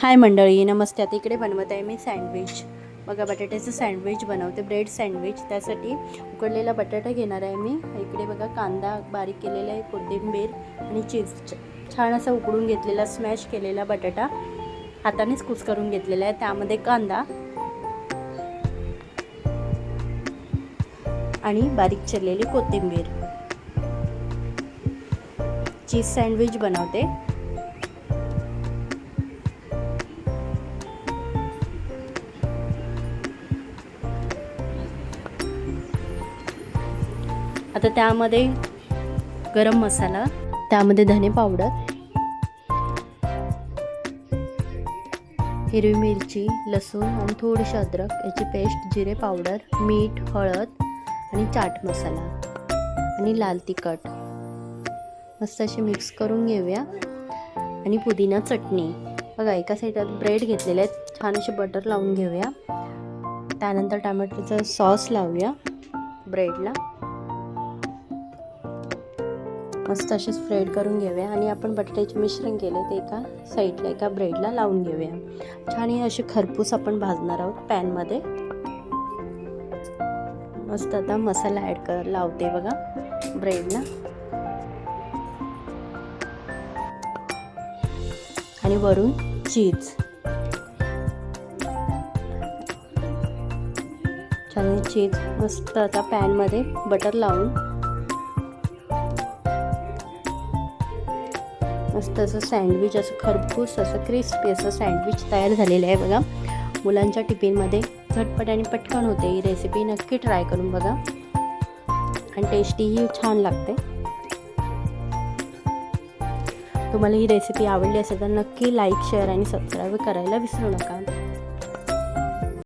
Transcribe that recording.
हाय मंडळी नमस्ते. आता इकडे बनवत आहे मी सँडविच. बघा बटाट्याचं सँडविच बनवते ब्रेड सँडविच. त्यासाठी उकडलेला बटाटा घेणार आहे मी. इकडे बघा कांदा बारीक केलेला आहे कोथिंबीर आणि चीज. छान असा उकडून घेतलेला स्मॅश केलेला बटाटा हातानेच कुस करून घेतलेला आहे. त्यामध्ये कांदा आणि बारीक चिरलेली कोथिंबीर. चीज सँडविच बनवते. आता त्यामध्ये गरम मसाला त्यामध्ये धने पावडर हिरवी मिरची लसूण आणि थोडीशी अद्रक याची पेस्ट जिरे पावडर मीठ हळद आणि चाट मसाला आणि लाल तिखट. मस्त असे मिक्स करून घेऊया. आणि पुदिना चटणी. बघा एका साईडात ब्रेड घेतलेले आहेत. छान असे बटर लावून घेऊया. त्यानंतर टमॅटोचा सॉस लावूया ब्रेडला. मस्त असे स्प्रेड करून घेऊया आणि आपण बटाट्याचे मिश्रण केले ते एका साईडला एका ब्रेडला लावून घेऊया. छान हे असे खरपूस आपण भाजणार आहोत पॅनमध्ये. मस्त आता मसाला ॲड कर लावते बघा ब्रेडला. आणि वरून चीज छान चीज मस्त आता पॅनमध्ये बटर लावून मस्त असं सँडविच असं खरपूस असं क्रिस्पी असं सँडविच तयार झालेलं आहे बघा. मुलांच्या टिफिनमध्ये झटपट आणि पटकन होते ही रेसिपी नक्की ट्राय करून बघा. आणि टेस्टीही छान लागते. तुम्हाला ही रेसिपी आवडली असेल तर नक्की लाईक शेअर आणि सबस्क्राईब करायला विसरू नका.